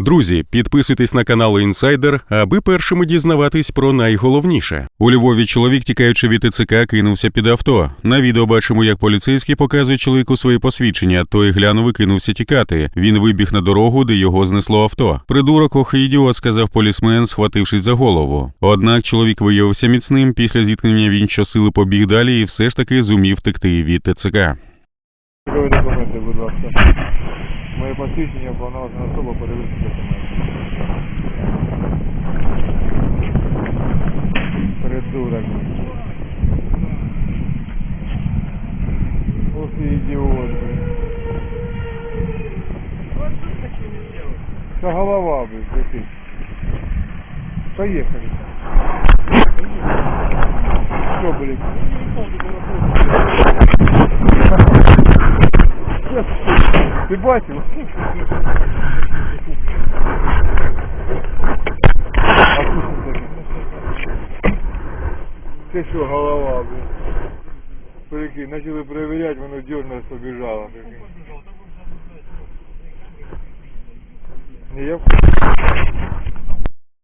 Друзі, підписуйтесь на канал Інсайдер, аби першими дізнаватись про найголовніше. У Львові чоловік, тікаючи від ТЦК, кинувся під авто. На відео бачимо, як поліцейські показують чоловіку свої посвідчення. Той глянув і кинувся тікати. Він вибіг на дорогу, де його знесло авто. Придурок ох і ідіот, сказав полісмен, схватившись за голову. Однак чоловік виявився міцним. Після зіткнення він щосили побіг далі і все ж таки зумів втекти від ТЦК. Будь ласка. Моє посвідчення повноважена особа перевірки документів. Придурок. Ох і ідіот. блін. Це голова, блядь, летить. Поїхали. Що, блядь? Ти бачив? Це що, голова, блин? Прикинь, почали перевіряти, воно дернулось, побіжало. Не я